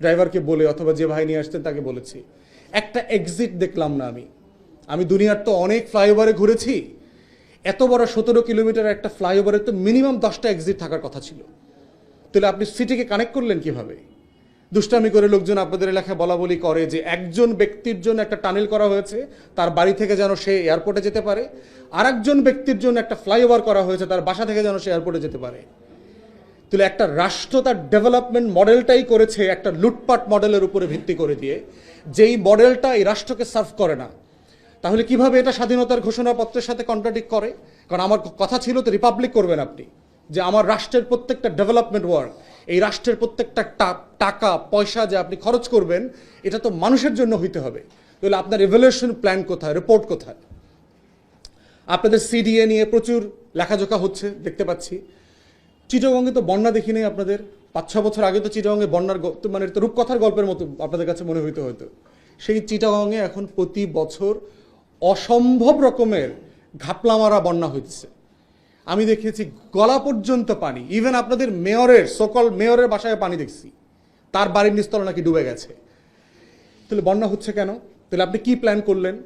ড্রাইভারকে বলে অথবা যে ভাই নিয়ে আসতেন তাকে বলেছি। একটা এক্সিট দেখলাম না আমি। আমি দুনিয়ার তো অনেক ফ্লাইওভারে ঘুরেছি। এত বড় সতেরো কিলোমিটার একটা ফ্লাইওভারে তো মিনিমাম দশটা এক্সিট থাকার কথা ছিল। তাহলে আপনি সিটিকে কানেক্ট করলেন কীভাবে? দুষ্টামি করে লোকজন আপনাদের এলাকায় বলা বলি করে যে একজন ব্যক্তির জন্য একটা টানেল করা হয়েছে, তার বাড়ি থেকে যেন সে এয়ারপোর্টে যেতে পারে। আর একজন ব্যক্তির জন্য একটা ফ্লাইওভার করা হয়েছে, তার বাসা থেকে যেন সে এয়ারপোর্টে যেতে পারে। তাহলে একটা রাষ্ট্র তার ডেভেলপমেন্ট মডেলটাই করেছে একটা লুটপাট মডেলের উপরে ভিত্তি করে দিয়ে। যেই মডেলটা এই রাষ্ট্রকে সার্ভ করে না, তাহলে কীভাবে এটা স্বাধীনতার ঘোষণাপত্রের সাথে কন্ট্রাডিক্ট করে? কারণ আমার কথা ছিল তো রিপাবলিক করবেন আপনি, যে আমার রাষ্ট্রের প্রত্যেকটা ডেভেলপমেন্ট ওয়ার্ক এই রাষ্ট্রের প্রত্যেকটা টাকা, পয়সা যে আপনি খরচ করবেন, এটা তো মানুষের জন্য হইতে হবে। তাহলে আপনার এভলিউশন প্ল্যান কোথায় রিপোর্ট কোথায়? আপনাদের সিডিএ নিয়ে প্রচুর লেখাজোখা হচ্ছে, দেখতে পাচ্ছি। চিটাগঙ্গে তো বন্যা দেখি নেই আপনাদের। পাঁচ, ছ বছর আগে তো চিটাগঙ্গে বন্যার মানে তো রূপকথার গল্পের মতো আপনাদের কাছে মনে হইতে হয়তো সেই চিটাগঙ্গে এখন প্রতি বছর অসম্ভব রকমের ঘাপলা মারা বন্যা হইতেছে। আমি দেখেছি গলা পর্যন্ত পানি। ইভেন আপনাদের মেয়রের সকল মেয়রের বাসায় পানি দেখছি। তার বাড়ির নিস্তল নাকি ডুবে গেছে। তাহলে বন্যা হচ্ছে কেন? তাহলে আপনি কি প্ল্যান করলেন?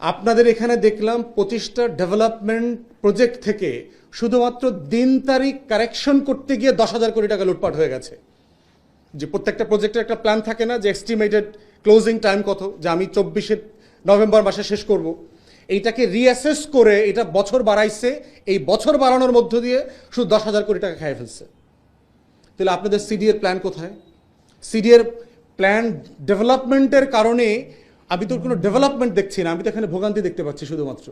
আপনাদের এখানে দেখলাম পঁচিশটা ডেভেলপমেন্ট প্রজেক্ট থেকে শুধুমাত্র দিন তারিখ কারেকশন করতে গিয়ে দশ হাজার কোটি টাকা লুটপাট হয়ে গেছে। যে প্রত্যেকটা প্রজেক্টের একটা প্ল্যান থাকে না যে এস্টিমেটেড ক্লোজিং টাইম কত, যে আমি চব্বিশে নভেম্বর মাসে শেষ করব। এইটাকে রিঅ্যাসেস করে এটা বছর বাড়াইছে, এই বছর বাড়ানোর মধ্য দিয়ে শুধু দশ হাজার কোটি টাকা খেয়ে ফেলছে। তাহলে আপনাদের সিডিএর প্ল্যান কোথায়? সিডিএর প্ল্যান ডেভেলপমেন্টের কারণে আমি তো কোনো ডেভেলপমেন্ট দেখছি না, আমি তো এখানে ভোগান্তি দেখতে পাচ্ছি শুধুমাত্র।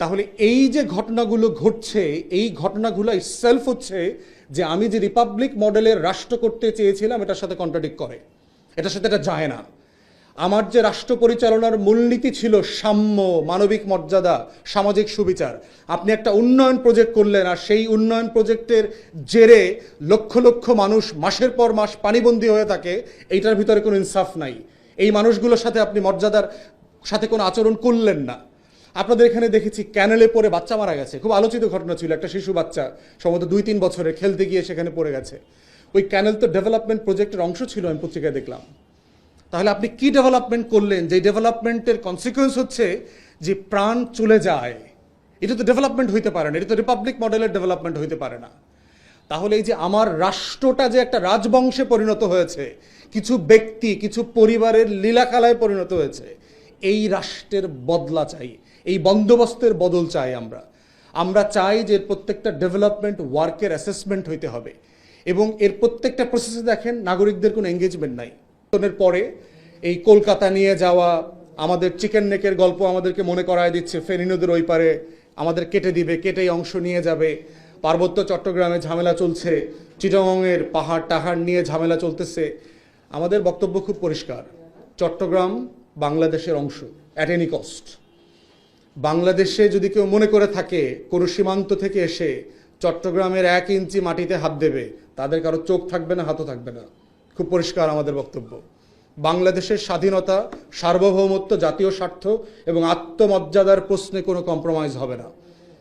তাহলে এই যে ঘটনাগুলো ঘটছে, এই ঘটনাগুলো সেলফ হচ্ছে যে আমি যে রিপাবলিক মডেলের রাষ্ট্র করতে চেয়েছিলাম, এটার সাথে কন্ট্রাডিক্ট করে। এটার সাথে এটা যায় না। আমার যে রাষ্ট্র পরিচালনার মূলনীতি ছিল সাম্য, মানবিক মর্যাদা, সামাজিক সুবিচার। আপনি একটা উন্নয়ন প্রজেক্ট করলেন আর সেই উন্নয়ন প্রজেক্টের জেরে লক্ষ লক্ষ মানুষ মাসের পর মাস পানিবন্দী হয়ে থাকে, এইটার ভিতরে কোনো ইনসাফ নাই। এই মানুষগুলোর সাথে আপনি মর্যাদার সাথে কোনো আচরণ করলেন না। আপনাদের এখানে দেখেছি ক্যানেলে পড়ে বাচ্চা মারা গেছে। খুব আলোচিত ঘটনা ছিল, একটা শিশু বাচ্চা সম্ভবত দুই তিন বছরে খেলতে গিয়ে সেখানে পড়ে গেছে। ওই ক্যানেল তো ডেভেলপমেন্ট প্রজেক্টের অংশ ছিল, আমি পত্রিকায় দেখলাম। তাহলে আপনি কি ডেভেলপমেন্ট করলেন? যে ডেভেলপমেন্টের কনসিকুয়েন্স হচ্ছে যে প্রাণ চলে যায়। এটা তো ডেভেলপমেন্ট হইতে পারে না, এটা তো রিপাবলিক মডেলের ডেভেলপমেন্ট হইতে পারে না। তাহলে এই যে আমার রাষ্ট্রটা যে একটা রাজবংশে পরিণত হয়েছে, কিছু ব্যক্তি, কিছু পরিবারের লীলাখালায় পরিণত হয়েছে, এই রাষ্ট্রের বদলা চাই। এই বন্দোবস্তের বদল চাই আমরা। আমরা চাই যে প্রত্যেকটা ডেভেলপমেন্ট ওয়ার্কের অ্যাসেসমেন্ট হইতে হবে এবং এর প্রত্যেকটা প্রসেসে দেখেন নাগরিকদের কোনো এঙ্গেজমেন্ট নাই। পরে এই কলকাতা নিয়ে যাওয়া, আমাদের চিকেন নেকের গল্প আমাদেরকে মনে করায় দিচ্ছে, ফেনী নদীর ওই পারে আমাদের কেটে দিবে, কেটেই অংশ নিয়ে যাবে, পার্বত্য চট্টগ্রামে ঝামেলা চলছে চিটাগংয়ের পাহাড় টাহাড় নিয়ে ঝামেলা চলতেছে। আমাদের বক্তব্য খুব পরিষ্কার, চট্টগ্রাম বাংলাদেশের অংশ অ্যাট এনি কস্ট বাংলাদেশে যদি কেউ মনে করে থাকে, কোনো সীমান্ত থেকে এসে চট্টগ্রামের এক ইঞ্চি মাটিতে হাত দেবে, তাদের কারও চোখ থাকবে না, হাতও থাকবে না। খুব পরিষ্কার আমাদের বক্তব্য। বাংলাদেশের স্বাধীনতা, সার্বভৌমত্ব, জাতীয় স্বার্থ এবং আত্মমর্যাদার প্রশ্নে কোনো কম্প্রোমাইজ হবে না।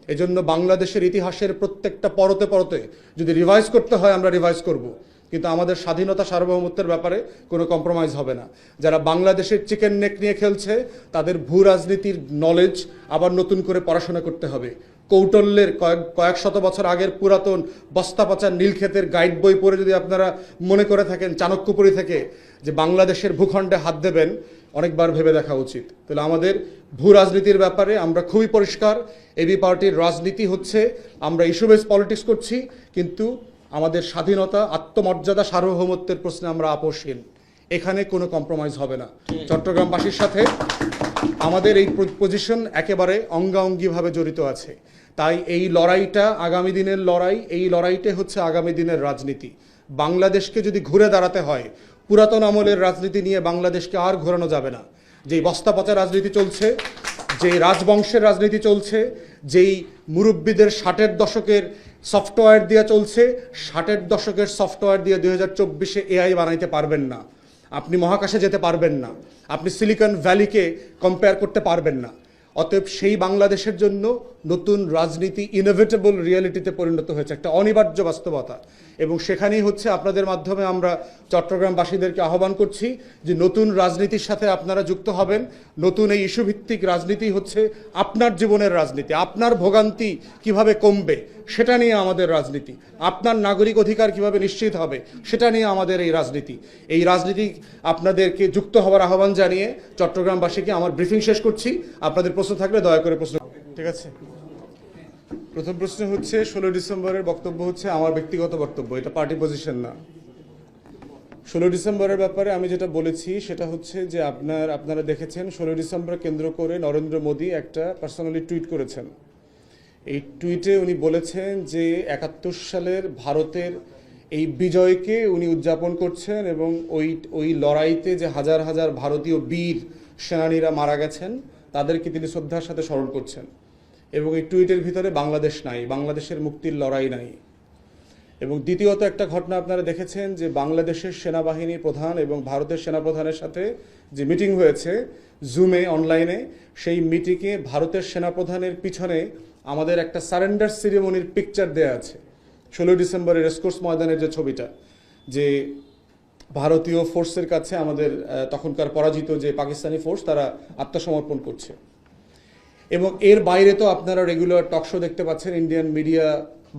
এজন্য বাংলাদেশের ইতিহাসের প্রত্যেকটা পরতে পরতে যদি রিভাইজ করতে হয়, আমরা রিভাইজ করব। কিন্তু আমাদের স্বাধীনতা সার্বভৌমত্বের ব্যাপারে কোনো কম্প্রোমাইজ হবে না। যারা বাংলাদেশের চিকেন নেক নিয়ে খেলছে, তাদের ভূ রাজনীতির নলেজ আবার নতুন করে পড়াশোনা করতে হবে। কৌটল্যের কয়েক কয়েক শত বছর আগের পুরাতন বস্তা পচা নীলক্ষেতের গাইড বই পড়ে যদি আপনারা মনে করে থাকেন, চাণক্যপুরী থেকে, যে বাংলাদেশের ভূখণ্ডে হাত দেবেন, অনেকবার ভেবে দেখা উচিত। তাহলে আমাদের ভূ রাজনীতির ব্যাপারে আমরা খুবই পরিষ্কার। এবি পার্টির রাজনীতি হচ্ছে, আমরা ইস্যু বেস পলিটিক্স করছি, কিন্তু আমাদের স্বাধীনতা, আত্মমর্যাদা, সার্বভৌমত্বের প্রশ্নে আমরা আপোষহীন। এখানে কোনো কম্প্রোমাইজ হবে না। চট্টগ্রামবাসীর সাথে আমাদের এই পজিশন একেবারে অঙ্গাঙ্গিভাবে জড়িত আছে। তাই এই লড়াইটা আগামী দিনের লড়াই, এই লড়াইটা হচ্ছে আগামী দিনের রাজনীতি। বাংলাদেশকে যদি ঘুরে দাঁড়াতে হয়, পুরাতন আমলের রাজনীতি নিয়ে বাংলাদেশকে আর ঘোরানো যাবে না। যেই বস্তা পচা রাজনীতি চলছে যে রাজবংশের রাজনীতি চলছে, যেই মুরব্বীদের ষাটের দশকের সফটওয়্যার দিয়ে চলছে, ষাটের দশকের সফটওয়্যার দিয়ে দুই হাজার চব্বিশে এআই বানাইতে পারবেন না। আপনি মহাকাশে যেতে পারবেন না। আপনি সিলিকন ভ্যালিকে কম্পেয়ার করতে পারবেন না। অতএব সেই বাংলাদেশের জন্য নতুন রাজনীতি ইনোভেটেবল রিয়েলিটিতে পরিণত হয়েছে। একটা অনিবার্য বাস্তবতা। এবং সেখানেই হচ্ছে আপনাদের মাধ্যমে আমরা চট্টগ্রামবাসীদেরকে আহ্বান করছি যে নতুন রাজনীতির সাথে আপনারা যুক্ত হবেন। নতুন এই ইস্যুভিত্তিক রাজনীতি হচ্ছে আপনার জীবনের রাজনীতি। আপনার ভোগান্তি কীভাবে কমবে, সেটা নিয়ে আমাদের রাজনীতি। আপনার নাগরিক অধিকার কীভাবে নিশ্চিত হবে, সেটা নিয়ে আমাদের এই রাজনীতি। এই রাজনীতি আপনাদেরকে যুক্ত হওয়ার আহ্বান জানিয়ে চট্টগ্রামবাসীকে আমার ব্রিফিং শেষ করছি। আপনাদের প্রশ্ন থাকলে দয়া করে প্রশ্ন ঠিক আছে। প্রথম প্রশ্ন হচ্ছে, ষোলো ডিসেম্বরের বক্তব্য হচ্ছে আমার ব্যক্তিগত বক্তব্য, এটা পার্টি পজিশন না। ষোলো ডিসেম্বরের ব্যাপারে আমি যেটা বলেছি, সেটা হচ্ছে যে আপনার, আপনারা দেখেছেন, ষোলো ডিসেম্বর কেন্দ্র করে নরেন্দ্র মোদী একটা পার্সোনালি টুইট করেছেন। এই টুইটে উনি বলেছেন যে একাত্তর সালের ভারতের এই বিজয়কে উনি উদযাপন করছেন এবং ওই ওই লড়াইতে যে হাজার হাজার ভারতীয় বীর সেনানীরা মারা গেছেন, তাদেরকে তিনি শ্রদ্ধার সাথে স্মরণ করছেন। এবং এই টুইটের ভিতরে বাংলাদেশ নাই, বাংলাদেশের মুক্তির লড়াই নাই। এবং দ্বিতীয়ত একটা ঘটনা আপনারা দেখেছেন যে বাংলাদেশের সেনাবাহিনী প্রধান এবং ভারতের সেনাপ্রধানের সাথে যে মিটিং হয়েছে জুমে, অনলাইনে, সেই মিটিংয়ে ভারতের সেনাপ্রধানের পিছনে আমাদের একটা সারেন্ডার সিরিমনির পিকচার দেয়া আছে। ষোলোই ডিসেম্বরের রেসকোর্স ময়দানের যে ছবিটা, যে ভারতীয় ফোর্সের কাছে আমাদের তখনকার পরাজিত যে পাকিস্তানি ফোর্স, তারা আত্মসমর্পণ করছে। এবং এর বাইরে তো আপনারা রেগুলার টকশো দেখতে পাচ্ছেন ইন্ডিয়ান মিডিয়া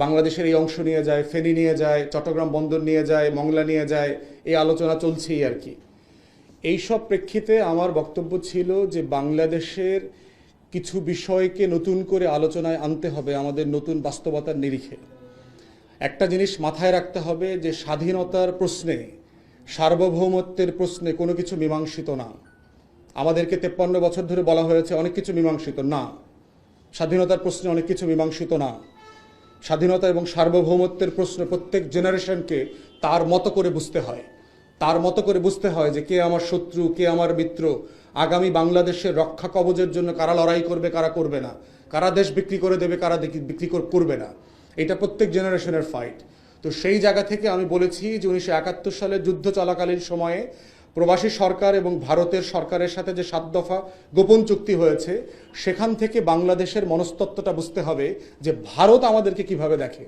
বাংলাদেশের এই অংশ নিয়ে যায়, ফেনী নিয়ে যায়, চট্টগ্রাম বন্দর নিয়ে যায়, মংলা নিয়ে যায়, এই আলোচনা চলছেই আর কি। এইসব প্রেক্ষিতে আমার বক্তব্য ছিল যে বাংলাদেশের কিছু বিষয়কে নতুন করে আলোচনায় আনতে হবে আমাদের নতুন বাস্তবতার নিরিখে। একটা জিনিস মাথায় রাখতে হবে যে স্বাধীনতার প্রশ্নে, সার্বভৌমত্বের প্রশ্নে কোনো কিছু মীমাংসিত না। আমাদেরকে তেপ্পান্ন বছর ধরে বলা হয়েছে, অনেক কিছু মীমাংসিত। না। স্বাধীনতার প্রশ্নে অনেক কিছু মীমাংসিত না। স্বাধীনতা এবং সার্বভৌমত্বের প্রশ্ন প্রত্যেক জেনারেশনকে তার মতো করে বুঝতে হয়। তার মতো করে বুঝতে হয় যে কে আমার শত্রু, কে আমার মিত্র, আগামী বাংলাদেশের রক্ষা কবচের জন্য কারা লড়াই করবে, কারা করবে না। কারা দেশ বিক্রি করে দেবে, কারা বিক্রি কর- করবে না। এটা প্রত্যেক জেনারেশনের ফাইট তো সেই জায়গা থেকে আমি বলেছি যে উনিশশো একাত্তর সালের যুদ্ধ চলাকালীন সময়ে প্রবাসী সরকার এবং ভারতের সরকারের সাথে যে সাত দফা গোপন চুক্তি হয়েছে, সেখান থেকে বাংলাদেশের মনস্তত্ত্বটা বুঝতে হবে যে ভারত আমাদেরকে কীভাবে দেখে।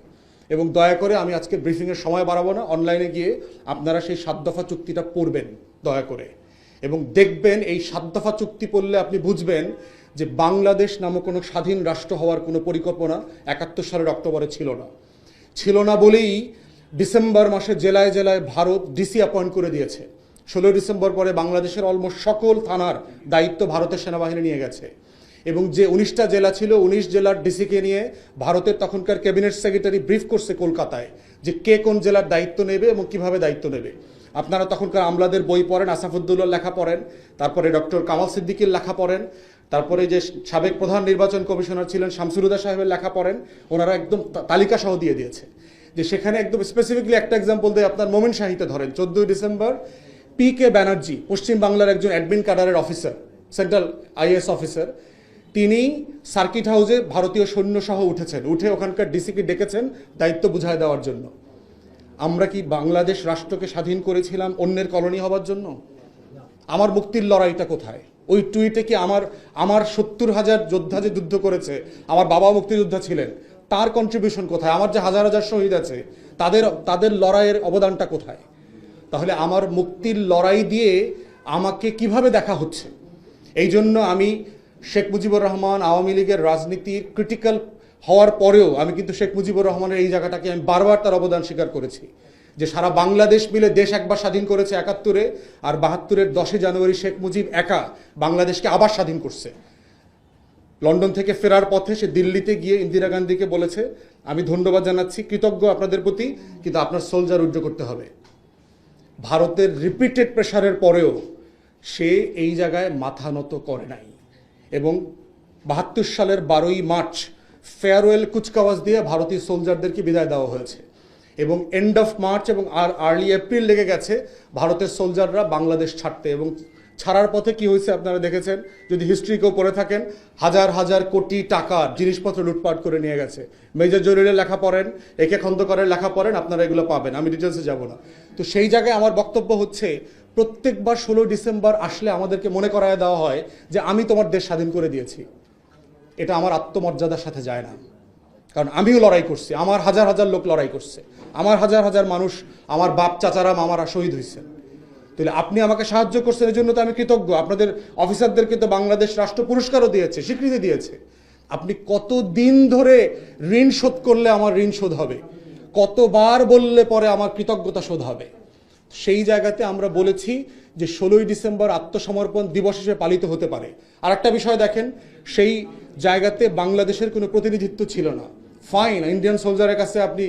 এবং দয়া করে আমি আজকে ব্রিফিংয়ের সময় বাড়াবো না, অনলাইনে গিয়ে আপনারা সেই সাত দফা চুক্তিটা পড়বেন, দয়া করে। এবং দেখবেন এই সাত দফা চুক্তি পড়লে আপনি বুঝবেন যে বাংলাদেশ নামক কোনো স্বাধীন রাষ্ট্র হওয়ার কোনো পরিকল্পনা একাত্তর সালের অক্টোবরে ছিল না। ছিল না বলেই ডিসেম্বর মাসে জেলায় জেলায় ভারত ডিসি অ্যাপয়েন্ট করে দিয়েছে। ষোলোই ডিসেম্বর পরে বাংলাদেশের অলমোস্ট সকল থানার দায়িত্ব ভারতের সেনাবাহিনী নিয়ে গেছে। এবং যে উনিশটা জেলা ছিল, উনিশ জেলার ডিসিকে নিয়ে ভারতের তখনকার ক্যাবিনেট সেক্রেটারি ব্রিফ করছে কলকাতায় যে কে কোন জেলার দায়িত্ব নেবে এবং কীভাবে দায়িত্ব নেবে। আপনারা তখনকার আমলাদের বই পড়েন, আসাফুদ্দৌলার লেখা পড়েন, তারপরে ডক্টর কামাল সিদ্দিকির লেখা পড়েন, তারপরে যে সাবেক প্রধান নির্বাচন কমিশনার ছিলেন শামসুরুদা সাহেবের লেখা পড়েন, ওনারা একদম তালিকা সহ দিয়ে দিয়েছে। যে সেখানে একদম স্পেসিফিকলি একটা এক্সাম্পল দিয়ে, আপনার মোমেন শাহিতে ধরেন, চোদ্দই ডিসেম্বর পি কে ব্যানার্জি পশ্চিম বাংলার একজন অ্যাডমিন কাডারের অফিসার সেন্ট্রাল আইএস অফিসার তিনি সার্কিট হাউসে ভারতীয় সৈন্য সহ উঠেছেন। উঠে ওখানকার ডিসিকে ডেকেছেন দায়িত্ব বুঝায় দেওয়ার জন্য। আমরা কি বাংলাদেশ রাষ্ট্রকে স্বাধীন করেছিলাম অন্যের কলোনি হবার জন্য? আমার মুক্তির লড়াইটা কোথায়? ওই টুইটে কি আমার আমার সত্তর হাজার যোদ্ধা যে যুদ্ধ করেছে, আমার বাবা মুক্তিযোদ্ধা ছিলেন, তার কন্ট্রিবিউশন কোথায়? আমার যে হাজার হাজার শহীদ আছে, তাদের তাদের লড়াইয়ের অবদানটা কোথায়? তাহলে আমার মুক্তির লড়াই দিয়ে আমাকে কীভাবে দেখা হচ্ছে? এই জন্য আমি শেখ মুজিবুর রহমান আওয়ামী লীগের রাজনীতির ক্রিটিক্যাল হওয়ার পরেও আমি কিন্তু শেখ মুজিবুর রহমানের এই জায়গাটাকে আমি বারবার তার অবদান স্বীকার করেছি। যে সারা বাংলাদেশ মিলে দেশ একবার স্বাধীন করেছে একাত্তরে আর বাহাত্তরের দশই জানুয়ারি শেখ মুজিব একা বাংলাদেশকে আবার স্বাধীন করছে। লন্ডন থেকে ফেরার পথে সে দিল্লিতে গিয়ে ইন্দিরা গান্ধীকে বলেছে, আমি ধন্যবাদ জানাচ্ছি, কৃতজ্ঞ আপনাদের প্রতি, কিন্তু আপনার সোলজার উজ্জ্ব করতে হবে। ভারতের রিপিটেড প্রেশারের পরেও সে এই জায়গায় মাথা নত করে নাই। এবং বাহাত্তর সালের বারোই মার্চ ফেয়ারওয়েল কুচকাওয়াজ দিয়ে ভারতীয় সোলজারদেরকে বিদায় দেওয়া হয়েছে। এবং এন্ড অফ মার্চ এবং আর আর্লি এপ্রিল লেগে গেছে ভারতের সোলজাররা বাংলাদেশ ছাড়তে এবং ছাড়ার পথে কি হয়েছে আপনারা দেখেছেন? যদি হিস্ট্রি কেউ পড়ে থাকেন, হাজার হাজার কোটি টাকার জিনিসপত্র লুটপাট করে নিয়ে গেছে। মেজর জরুরের লেখা পড়েন একে খন্দকারের লেখা পড়েন, আপনারা এগুলো পাবেন। আমি ডিটেলসে যাব না। তো সেই জায়গায় আমার বক্তব্য হচ্ছে, প্রত্যেকবার ষোলো ডিসেম্বর আসলে আমাদেরকে মনে করায় দেওয়া হয় যে আমি তোমার দেশ স্বাধীন করে দিয়েছি। এটা আমার আত্মমর্যাদার সাথে যায় না। কারণ আমিও লড়াই করছি। আমার হাজার হাজার লোক লড়াই করছে। আমার হাজার হাজার মানুষ, আমার বাপ, চাচারা, মামারা শহীদ হয়েছেন তাহলে আপনি আমাকে সাহায্য করছেন এই জন্য তো আমি কৃতজ্ঞ। আপনাদের অফিসারদেরকে তো বাংলাদেশ রাষ্ট্র পুরস্কারও দিয়েছে, স্বীকৃতি দিয়েছে। আপনি কত দিন ধরে ঋণ শোধ করলে আমার ঋণ শোধ হবে? কতবার বললে পরে আমার কৃতজ্ঞতা শোধ হবে? সেই জায়গাতে আমরা বলেছি যে ষোলোই ডিসেম্বর আত্মসমর্পণ দিবস হিসেবে পালিত হতে পারে। আর একটা বিষয় দেখেন, সেই জায়গাতে বাংলাদেশের কোনো প্রতিনিধিত্ব ছিল না। ফাইন, ইন্ডিয়ান সোলজারের কাছে আপনি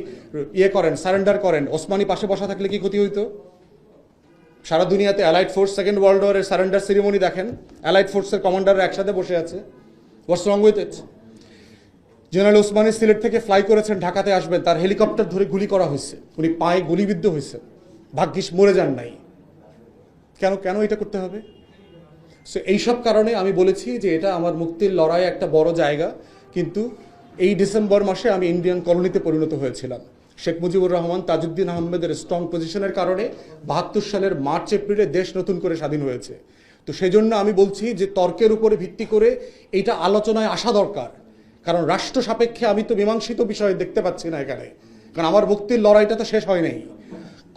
ইয়ে করেন, সারেন্ডার করেন। ওসমানি পাশে বসা থাকলে কি ক্ষতি হইতো? সারা দুনিয়াতে অ্যালাইড ফোর্স সেকেন্ড ওয়ার্ল্ড ওয়ারের সারেন্ডার সেরিমনি দেখেন। অ্যালাইড ফোর্সের কমান্ডাররা একসাথে বসে আছে। হোয়াটস জেনারেল ওসমানী সিলেট থেকে ফ্লাই করেছেন, ঢাকাতে আসবেন। তার হেলিকপ্টার ধরে গুলি করা হয়েছে। উনি পায়ে গুলিবিদ্ধ হয়েছে। ভাগ্যিস মরে যান নাই। কেন কেন এটা করতে হবে? সো এইসব কারণে আমি বলেছি যে এটা আমার মুক্তির লড়াই একটা বড় জায়গা। কিন্তু এই ডিসেম্বর মাসে আমি ইন্ডিয়ান কলোনিতে পরিণত হয়েছিলাম। শেখ মুজিবুর রহমান, তাজউদ্দিন আহমেদের স্ট্রং পজিশনের কারণে বাহাত্তর সালের মার্চ, এপ্রিলে দেশ নতুন করে স্বাধীন হয়েছে। তো সেই জন্য আমি বলছি যে তর্কের উপরে ভিত্তি করে এইটা আলোচনায় আসা দরকার। কারণ রাষ্ট্র সাপেক্ষে আমি তো মীমাংসিত বিষয় দেখতে পাচ্ছি না এখানে। কারণ আমার মুক্তির লড়াইটা তো শেষ হয় নাই।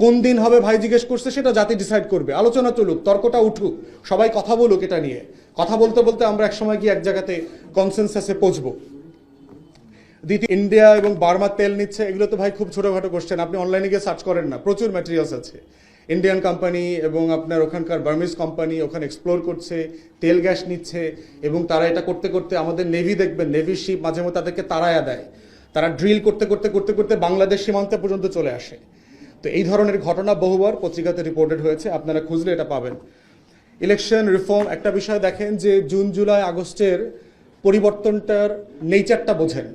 কোন দিন হবে ভাই জিজ্ঞেস করছে, সেটা জাতি ডিসাইড করবে। আলোচনা চলুক, তর্কটা উঠুক, সবাই কথা বলুক এটা নিয়ে। কথা বলতে বলতে আমরা একসময় গিয়ে এক জায়গাতে কনসেনসাসে পৌঁছবো। দ্বিতীয় ইন্ডিয়া এবং বার্মা তেল নিচ্ছে, এগুলো তো ভাই খুব ছোটোখাটো কোশ্চেন আপনি অনলাইনে গিয়ে সার্চ করেন না, প্রচুর ম্যাটেরিয়ালস আছে। ইন্ডিয়ান কোম্পানি এবং আপনার ওখানকার বার্মিজ কোম্পানি ওখানে এক্সপ্লোর করছে, তেল গ্যাস নিচ্ছে এবং তারা এটা করতে করতে আমাদের নেভি দেখবেন নেভি শিপ মাঝে মধ্যে তাদেরকে তাড়ায়া দেয়। তারা ড্রিল করতে করতে করতে করতে বাংলাদেশ সীমান্ত পর্যন্ত চলে আসে। তো এই ধরনের ঘটনা বহুবার পত্রিকাতে রিপোর্টেড হয়েছে, আপনারা খুঁজলে এটা পাবেন। ইলেকশন রিফর্ম একটা বিষয় দেখেন যে জুন জুলাই আগস্টের পরিবর্তনটার নেচারটা বোঝেন।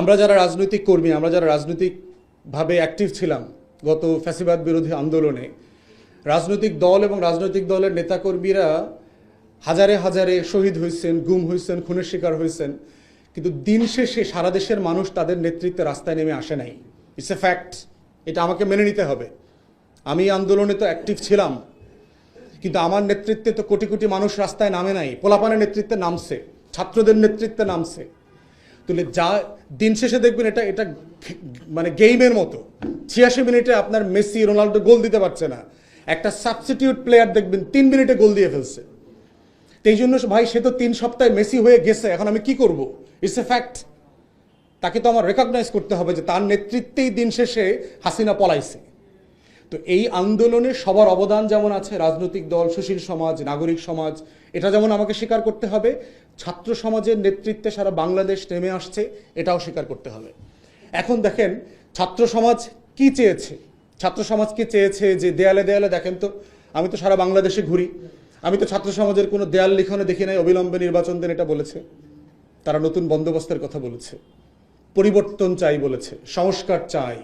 আমরা যারা রাজনৈতিক কর্মী, আমরা যারা রাজনৈতিকভাবে অ্যাক্টিভ ছিলাম গত ফ্যাসিবাদ বিরোধী আন্দোলনে, রাজনৈতিক দল এবং রাজনৈতিক দলের নেতাকর্মীরা হাজারে হাজারে শহীদ হয়েছেন, গুম হয়েছেন, খুনের শিকার হয়েছেন, কিন্তু দিন শেষে সারা দেশের মানুষ তাদের নেতৃত্বে রাস্তায় নেমে আসে নাই। ইটস এ ফ্যাক্ট এটা আমাকে মেনে নিতে হবে। আমি আন্দোলনে তো অ্যাক্টিভ ছিলাম, কিন্তু আমার নেতৃত্বে তো কোটি কোটি মানুষ রাস্তায় নামে নাই। পোলাপানের নেতৃত্বে নামছে, ছাত্রদের নেতৃত্বে নামছে। তাহলে যা দিন শেষে দেখবেন এটা এটা মানে গেইমের মতো। ছিয়াশি মিনিটে আপনার মেসি রোনাল্ডো গোল দিতে পারছে না। একটা সাবস্টিটিউট প্লেয়ার দেখবেন, তিন মিনিটে গোল দিয়ে ফেলছে। এই জন্য ভাই, সে তো তিন সপ্তাহে মেসি হয়ে গেছে, এখন আমি কি করব? ইটস এ ফ্যাক্ট তাকে তো আমার রেকগনাইজ করতে হবে যে তার নেতৃত্বেই দিন শেষে হাসিনা পলাইছে। তো এই আন্দোলনে সবার অবদান যেমন আছে, রাজনৈতিক দল, সুশীল সমাজ, নাগরিক সমাজ, এটা যেমন আমাকে স্বীকার করতে হবে, ছাত্র সমাজের নেতৃত্বে সারা বাংলাদেশ নেমে আসছে, এটাও স্বীকার করতে হবে। এখন দেখেন, ছাত্র সমাজ কি চেয়েছে? ছাত্র সমাজ কি চেয়েছে যে দেয়ালে দেয়ালে, দেখেন তো, আমি তো সারা বাংলাদেশে ঘুরি, আমি তো ছাত্র সমাজের কোনো দেয়াল লিখনে দেখি নাই, অবিলম্বে নির্বাচন দেন এটা বলেছে, তারা নতুন বন্দোবস্তের কথা বলেছে, পরিবর্তন চাই বলেছে, সংস্কার চাই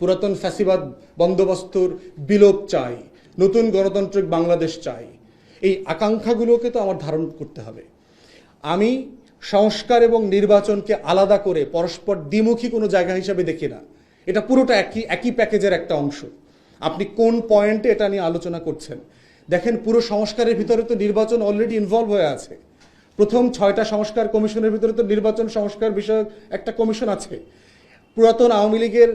পুরাতন ফ্যাসিবাদ বন্দোবস্তর বিলোপ চাই, নতুন গণতান্ত্রিক বাংলাদেশ চাই। এই আকাঙ্ক্ষাগুলোকে তো আমার ধারণ করতে হবে। আমি সংস্কার এবং নির্বাচনকে আলাদা করে পরস্পর দ্বিমুখী কোনো জায়গা হিসাবে দেখি না। এটা পুরোটা একই একই প্যাকেজের একটা অংশ। আপনি কোন পয়েন্টে এটা নিয়ে আলোচনা করছেন? দেখেন, পুরো সংস্কারের ভিতরে তো নির্বাচন অলরেডি ইনভলভ হয়ে আছে। প্রথম ছয়টা সংস্কার কমিশনের ভিতরে তো নির্বাচন সংস্কার বিষয়ক একটা কমিশন আছে। পুরাতন আওয়ামী লীগের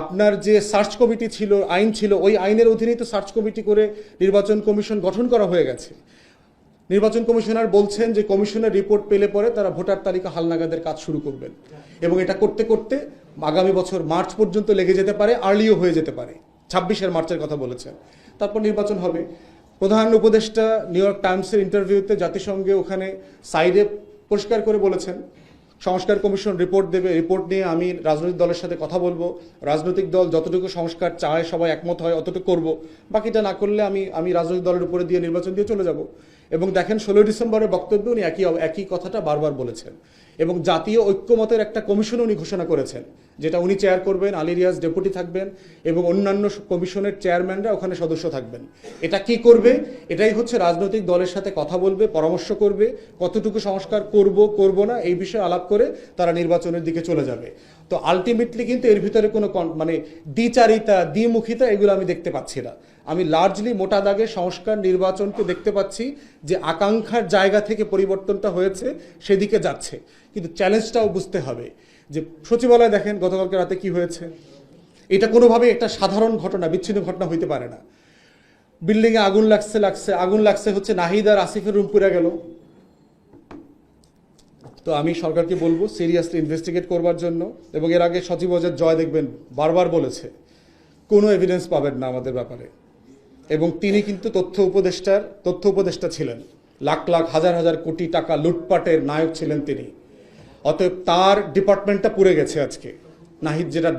আপনার যে সার্চ কমিটি ছিল, আইন ছিল, ওই আইনের অধীনেই তো সার্চ কমিটি করে নির্বাচন কমিশন গঠন করা হয়ে গেছে। নির্বাচন কমিশনার বলছেন যে কমিশনের রিপোর্ট পেলে পরে তারা ভোটার তালিকা হালনাগাদের কাজ শুরু করবেন। এবং এটা করতে করতে আগামী বছর মার্চ পর্যন্ত লেগে যেতে পারে, আর্লিও হয়ে যেতে পারে। ছাব্বিশের মার্চের কথা বলেছেন। তারপর নির্বাচন হবে। প্রধান উপদেষ্টা নিউ ইয়র্ক টাইমসের ইন্টারভিউতে জাতিসংঘে ওখানে সাইডে পরিষ্কার করে বলেছেন সংস্কার কমিশন রিপোর্ট দেবে রিপোর্ট নিয়ে আমি রাজনৈতিক দলের সাথে কথা বলব। রাজনৈতিক দল যতটুকু সংস্কার চায়, সবাই একমত হয়, অতটুকু করব। বাকিটা না করলে আমি আমি রাজনৈতিক দলের উপরে দিয়ে নির্বাচন দিয়ে চলে যাব। এবং দেখেন ষোলোই ডিসেম্বরের বক্তব্যে উনি একই একই কথাটা বারবার বলেছেন। এবং জাতীয় ঐক্যমতের একটা কমিশন উনি ঘোষণা করেছেন, যেটা উনি চেয়ার করবেন, আলী রিয়াজ ডেপুটি থাকবেন, এবং অন্যান্য কমিশনের চেয়ারম্যানরা ওখানে সদস্য থাকবেন। এটা কি করবে? এটাই হচ্ছে রাজনৈতিক দলের সাথে কথা বলবে, পরামর্শ করবে, কতটুকু সংস্কার করব করব না, এই বিষয়ে আলাপ করে তারা নির্বাচনের দিকে চলে যাবে। তো আলটিমেটলি কিন্তু এর ভিতরে কোনো মানে দ্বিচারিতা, দ্বিমুখিতা এগুলো আমি দেখতে পাচ্ছি না। আমি লার্জলি মোটা দাগে সংস্কার নির্বাচনকে দেখতে পাচ্ছি যে আকাঙ্ক্ষার জায়গা থেকে পরিবর্তনটা হয়েছে, সেদিকে যাচ্ছে। কিন্তু চ্যালেঞ্জটাও বুঝতে হবে যে সচিবালয় দেখেন গতকালকে রাতে কি হয়েছে। এটা কোনোভাবে একটা সাধারণ ঘটনা, বিচ্ছিন্ন ঘটনা হইতে পারে না। বিল্ডিংয়ে আগুন লাগছে লাগছে, আগুন লাগছে হচ্ছে নাহিদ আর আসিফের রুম পুড়ে গেল। তো আমি সরকারকে বলব সিরিয়াসলি ইনভেস্টিগেট করবার জন্য এবং এর আগে সচিব জয় দেখবেন, বারবার বলেছে। কোনো এভিডেন্স পাবেন না আমাদের ব্যাপারে। এবং তিনি কিন্তু তথ্য উপদেষ্টার, তথ্য উপদেষ্টা ছিলেন। লাখ লাখ, হাজার হাজার কোটি টাকা লুটপাটের নায়ক ছিলেন তিনি। অতএব তার ডিপার্টমেন্টটা পুড়ে গেছে আজকে। নাহিদ যেটা